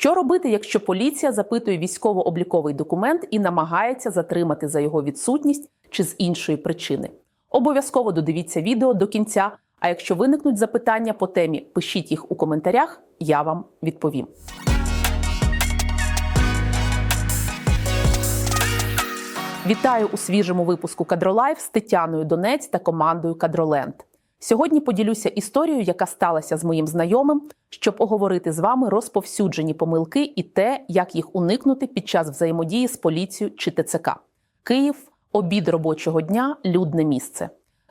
Що робити, якщо поліція запитує військово-обліковий документ і намагається затримати за його відсутність чи з іншої причини? Обов'язково додивіться відео до кінця. А якщо виникнуть запитання по темі, пишіть їх у коментарях, я вам відповім. Вітаю у свіжому випуску Кадролайф з Тетяною Донець та командою Кадроленд. Сьогодні поділюся історією, яка сталася з моїм знайомим, щоб оговорити з вами розповсюджені помилки і те, як їх уникнути під час взаємодії з поліцією чи ТЦК. Київ, обід робочого дня, людне місце.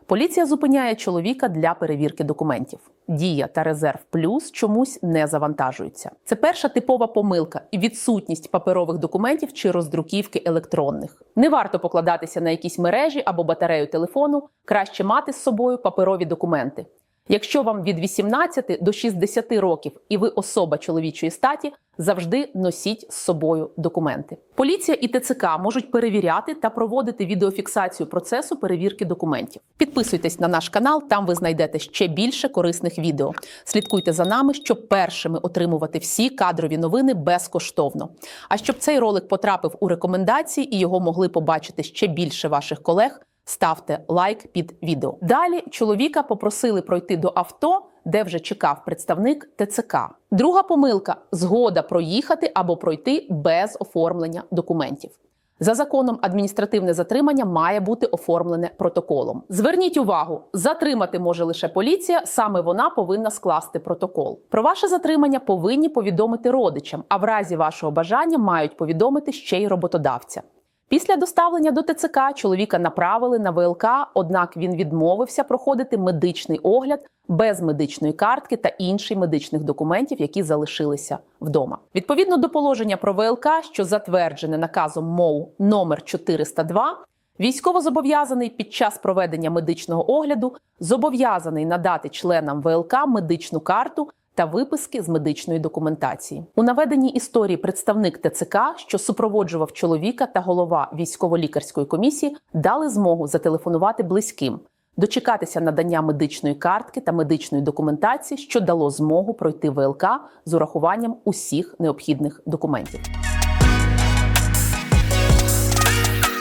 Поліція зупиняє чоловіка для перевірки документів. Дія та резерв плюс чомусь не завантажуються. Це перша типова помилка і відсутність паперових документів чи роздруківки електронних. Не варто покладатися на якісь мережі або батарею телефону. Краще мати з собою паперові документи. Якщо вам від 18 до 60 років і ви особа чоловічої статі, завжди носіть з собою документи. Поліція і ТЦК можуть перевіряти та проводити відеофіксацію процесу перевірки документів. Підписуйтесь на наш канал, там ви знайдете ще більше корисних відео. Слідкуйте за нами, щоб першими отримувати всі кадрові новини безкоштовно. А щоб цей ролик потрапив у рекомендації і його могли побачити ще більше ваших колег. Ставте лайк під відео. Далі чоловіка попросили пройти до авто, де вже чекав представник ТЦК. Друга помилка згода проїхати або пройти без оформлення документів. За законом адміністративне затримання має бути оформлене протоколом. Зверніть увагу, затримати може лише поліція, саме вона повинна скласти протокол. Про ваше затримання повинні повідомити родичам, а в разі вашого бажання мають повідомити ще й роботодавця. Після доставлення до ТЦК чоловіка направили на ВЛК, однак він відмовився проходити медичний огляд без медичної картки та інших медичних документів, які залишилися вдома. Відповідно до положення про ВЛК, що затверджене наказом МОУ номер 402, Військовозобов'язаний під час проведення медичного огляду зобов'язаний надати членам ВЛК медичну карту та виписки з медичної документації. У наведеній історії представник ТЦК, що супроводжував чоловіка та голова військово-лікарської комісії, дали змогу зателефонувати близьким, дочекатися надання медичної картки та медичної документації, що дало змогу пройти ВЛК з урахуванням усіх необхідних документів.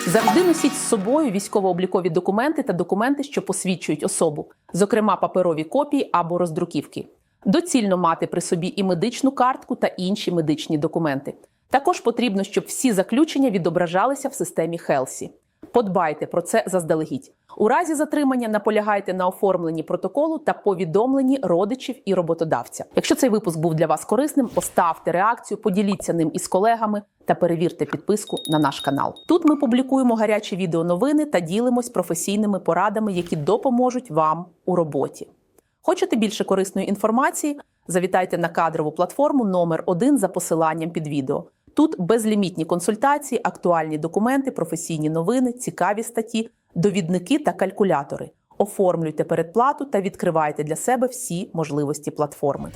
Завжди носіть з собою військово-облікові документи та документи, що посвідчують особу, зокрема паперові копії або роздруківки. Доцільно мати при собі і медичну картку та інші медичні документи. Також потрібно, щоб всі заключення відображалися в системі Хелсі. Подбайте про це заздалегідь. У разі затримання наполягайте на оформленні протоколу та повідомленні родичів і роботодавця. Якщо цей випуск був для вас корисним, поставте реакцію, поділіться ним із колегами та перевірте підписку на наш канал. Тут ми публікуємо гарячі відеоновини та ділимось професійними порадами, які допоможуть вам у роботі. Хочете більше корисної інформації? Завітайте на кадрову платформу номер 1 за посиланням під відео. Тут безлімітні консультації, актуальні документи, професійні новини, цікаві статті, довідники та калькулятори. Оформлюйте передплату та відкривайте для себе всі можливості платформи.